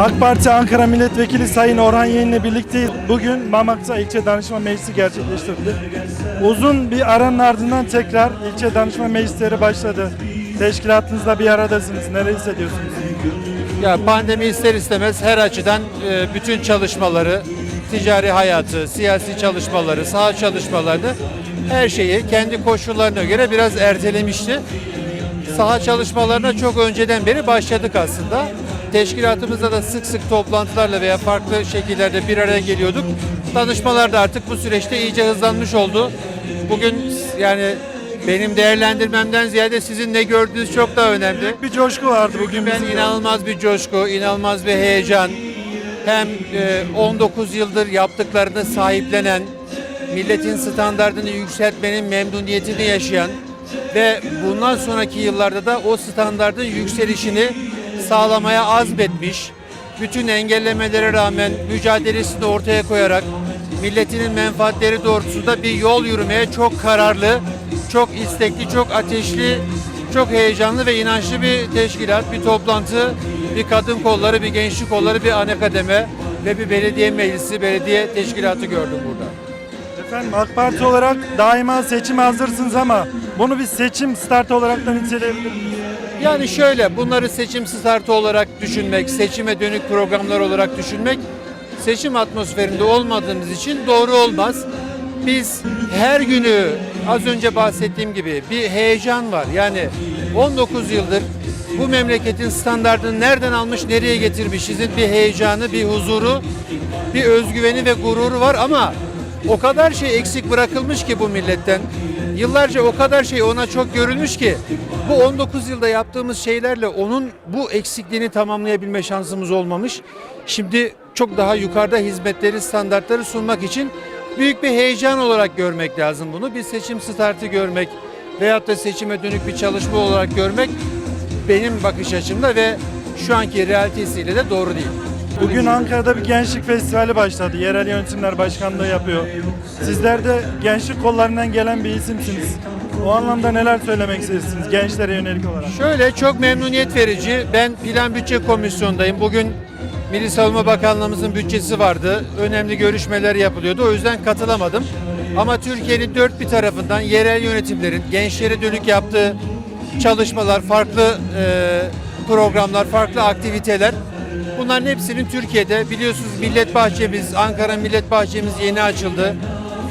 AK Parti Ankara Milletvekili Sayın Orhan Yeğen'le birlikte bugün Mamak'ta ilçe danışma meclisi gerçekleştirdi. Uzun bir aranın ardından tekrar ilçe danışma meclisleri başladı. Teşkilatınızla bir aradasınız. Neler hissediyorsunuz? Ya pandemi ister istemez her açıdan e, bütün çalışmaları, ticari hayatı, siyasi çalışmaları, saha çalışmalarını her şeyi kendi koşullarına göre biraz ertelemişti. Saha çalışmalarına çok önceden beri başladık aslında. Teşkilatımızda da sık sık toplantılarla veya farklı şekillerde bir araya geliyorduk. Danışmalar da artık bu süreçte iyice hızlanmış oldu. Bugün yani benim değerlendirmemden ziyade sizin ne gördüğünüz çok daha önemli. Bir coşku vardı bugün Ben inanılmaz bir coşku, inanılmaz bir heyecan. Hem e, 19 yıldır yaptıklarını sahiplenen, milletin standartını yükseltmenin memnuniyetini yaşayan ve bundan sonraki yıllarda da o standartın yükselişini sağlamaya azmetmiş, bütün engellemelere rağmen mücadelesini ortaya koyarak milletinin menfaatleri doğrultusunda bir yol yürümeye çok kararlı, çok istekli, çok ateşli çok heyecanlı ve inançlı bir teşkilat, bir toplantı, bir kadın kolları, bir gençlik kolları, bir ana kademe ve bir belediye meclisi, belediye teşkilatı gördüm burada. Efendim AK Parti olarak daima seçime hazırsınız ama bunu bir seçim startı olarak da niteleyebilir miyiz? Yani şöyle, bunları seçim startı olarak düşünmek, seçime dönük programlar olarak düşünmek, seçim atmosferinde olmadığımız için doğru olmaz. Biz her günü az önce bahsettiğim gibi bir heyecan var. Yani 19 yıldır bu memleketin standartını nereden almış, nereye getirmişizin bir heyecanı, bir huzuru, bir özgüveni ve gururu var ama o kadar şey eksik bırakılmış ki bu milletten. Yıllarca o kadar şey ona çok görülmüş ki bu 19 yılda yaptığımız şeylerle onun bu eksikliğini tamamlayabilme şansımız olmamış. Şimdi çok daha yukarıda hizmetleri, standartları sunmak için büyük bir heyecan olarak görmek lazım bunu. Bir seçim startı görmek veyahut da seçime dönük bir çalışma olarak görmek benim bakış açımda ve şu anki realitesiyle de doğru değil. Bugün Ankara'da bir gençlik festivali başladı. Yerel yönetimler başkanlığı yapıyor. Sizler de gençlik kollarından gelen bir isimsiniz. O anlamda neler söylemek istersiniz gençlere yönelik olarak? Şöyle çok memnuniyet verici. Ben Plan Bütçe Komisyonu'ndayım. Bugün Milli Savunma Bakanlığımızın bütçesi vardı. Önemli görüşmeler yapılıyordu. O yüzden katılamadım. Ama Türkiye'nin dört bir tarafından yerel yönetimlerin gençlere dönük yaptığı çalışmalar, farklı e, programlar, farklı aktiviteler Bunların hepsinin Türkiye'de biliyorsunuz Millet Bahçemiz, Ankara Millet Bahçemiz yeni açıldı.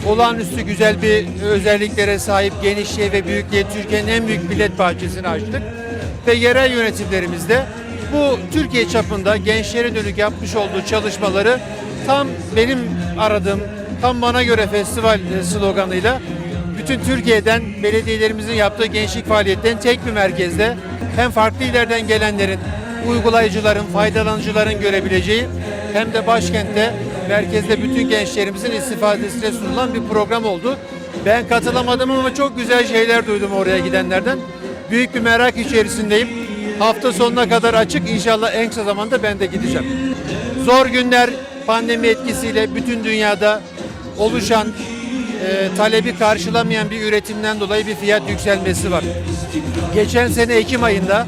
Olağanüstü güzel bir özelliklere sahip genişliğe ve büyüklüğe Türkiye'nin en büyük millet bahçesini açtık. Ve yerel yönetimlerimizde bu Türkiye çapında gençlere dönük yapmış olduğu çalışmaları tam benim aradığım, tam bana göre festival e, sloganıyla bütün Türkiye'den belediyelerimizin yaptığı gençlik faaliyetlerini tek bir merkezde hem farklı illerden gelenlerin uygulayıcıların, faydalanıcıların görebileceği hem de başkentte merkezde bütün gençlerimizin istifadesine sunulan bir program oldu. Ben katılamadım ama çok güzel şeyler duydum oraya gidenlerden. Büyük bir merak içerisindeyim. Hafta sonuna kadar açık. İnşallah en kısa zamanda ben de gideceğim. Zor günler pandemi etkisiyle bütün dünyada oluşan e, talebi karşılamayan bir üretimden dolayı bir fiyat yükselmesi var. Geçen sene Ekim ayında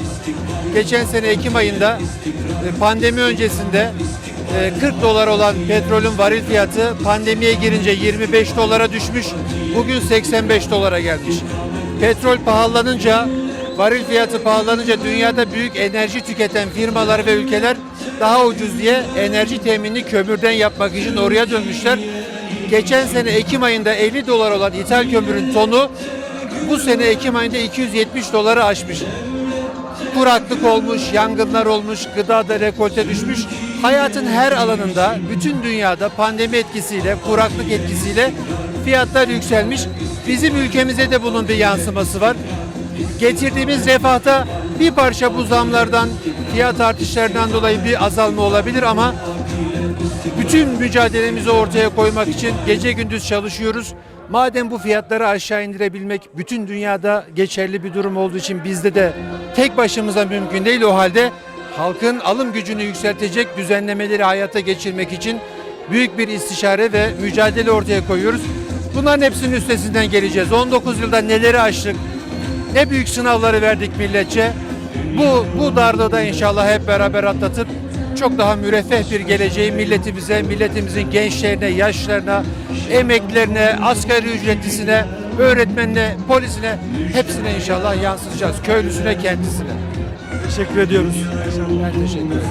geçen sene Ekim ayında e, pandemi öncesinde 40 dolar olan petrolün varil fiyatı pandemiye girince 25 dolara düşmüş. Bugün 85 dolara gelmiş. Petrol pahalanınca varil fiyatı pahalanınca dünyada büyük enerji tüketen firmalar ve ülkeler daha ucuz diye enerji teminini kömürden yapmak için oraya dönmüşler. Geçen sene Ekim ayında 50 dolar olan ithal kömürün tonu bu sene Ekim ayında 270 doları aşmış. Kuraklık olmuş, yangınlar olmuş, gıdada rekolte düşmüş. Hayatın her alanında, bütün dünyada pandemi etkisiyle, kuraklık etkisiyle fiyatlar yükselmiş. Bizim ülkemize de bunun bir yansıması var. Getirdiğimiz refahta bir parça bu zamlardan, fiyat artışlarından dolayı bir azalma olabilir ama bütün mücadelemizi ortaya koymak için gece gündüz çalışıyoruz. Madem bu fiyatları aşağı indirebilmek bütün dünyada geçerli bir durum olduğu için bizde de tek başımıza mümkün değil o halde halkın alım gücünü yükseltecek düzenlemeleri hayata geçirmek için büyük bir istişare ve mücadele ortaya koyuyoruz. Bunların hepsinin üstesinden geleceğiz. 19 yılda neleri aştık, ne büyük sınavları verdik milletçe. Bu, bu darlığı da inşallah hep beraber atlatıp çok daha müreffeh bir geleceği milletimize, milletimizin gençlerine, yaşlarına, emeklerine, asgari ücretlisine, öğretmenine, polisine hepsine inşallah yansıtacağız. Köylüsüne, kendisine. Teşekkür ediyoruz. Teşekkür ederim.